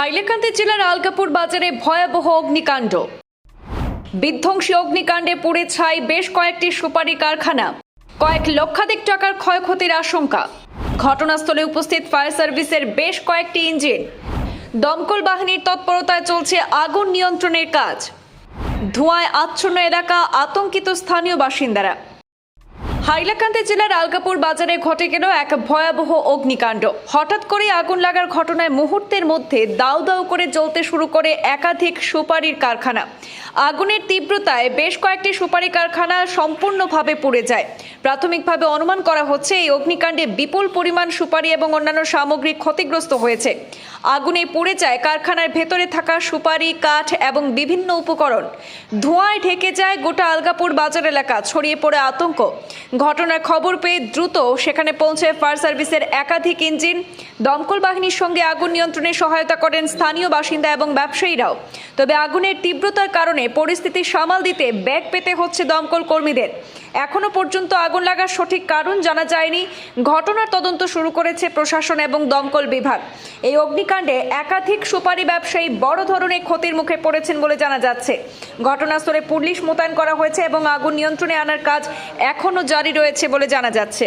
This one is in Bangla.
হাইলাকান্দি জেলার আলকাপুর বাজারে ভয়াবহ অগ্নিকাণ্ড। বিধ্বংসী অগ্নিকাণ্ডে পুড়ে ছাই বেশ কয়েকটি সুপারি কারখানা। কয়েক লক্ষাধিক টাকার ক্ষয়ক্ষতির আশঙ্কা। ঘটনাস্থলে উপস্থিত ফায়ার সার্ভিসের বেশ কয়েকটি ইঞ্জিন। দমকল বাহিনীর তৎপরতায় চলছে আগুন নিয়ন্ত্রণের কাজ। ধোঁয়ায় আচ্ছন্ন এলাকা আতঙ্কিত স্থানীয় বাসিন্দারা। হাইলাকান্দি জেলার আলগাপুর বাজারে ঘটে গেল এক ভয়াবহ অগ্নিকাণ্ড। হঠাৎ করে আগুন লাগার ঘটনায় মুহূর্তের মধ্যে দাউ দাউ করে জ্বলতে শুরু করে একাধিক সুপারির কারখানা। আগুনের তীব্রতায় বেশ কয়েকটি সুপারি কারখানা সম্পূর্ণভাবে পুড়ে যায়। প্রাথমিকভাবে অনুমান করা হচ্ছে এই অগ্নিকাণ্ডে বিপুল পরিমাণ সুপারি এবং অন্যান্য সামগ্রী ক্ষতিগ্রস্ত হয়েছে। আগুনে পুড়ে যায় কারখানার ভেতরে থাকা সুপারি, কাঠ এবং বিভিন্ন উপকরণ। ধোঁয়ায় ঢেকে যায় গোটা আলগাপুর বাজার এলাকা, ছড়িয়ে পড়ে আতঙ্ক। ঘটনার খবর পেয়ে দ্রুত সেখানে পৌঁছে ফায়ার সার্ভিসের একাধিক ইঞ্জিন, দমকল বাহিনীর সঙ্গে আগুন নিয়ন্ত্রণে সহায়তা করেন স্থানীয় বাসিন্দা এবং ব্যবসায়ীরাও। তবে আগুনের তীব্রতার কারণে পরিস্থিতি সামাল দিতে ব্যাগ পেতে হচ্ছে দমকল কর্মীদের। এখনও পর্যন্ত আগুন লাগার সঠিক কারণ জানা যায়নি। ঘটনার তদন্ত শুরু করেছে প্রশাসন এবং দমকল বিভাগ। এই অগ্নিকাণ্ডে একাধিক সুপারি ব্যবসায়ী বড় ধরনের ক্ষতির মুখে পড়েছেন বলে জানা যাচ্ছে। ঘটনাস্থলে পুলিশ মোতায়েন করা হয়েছে এবং আগুন নিয়ন্ত্রণে আনার কাজ এখনও জারি রয়েছে বলে জানা যাচ্ছে।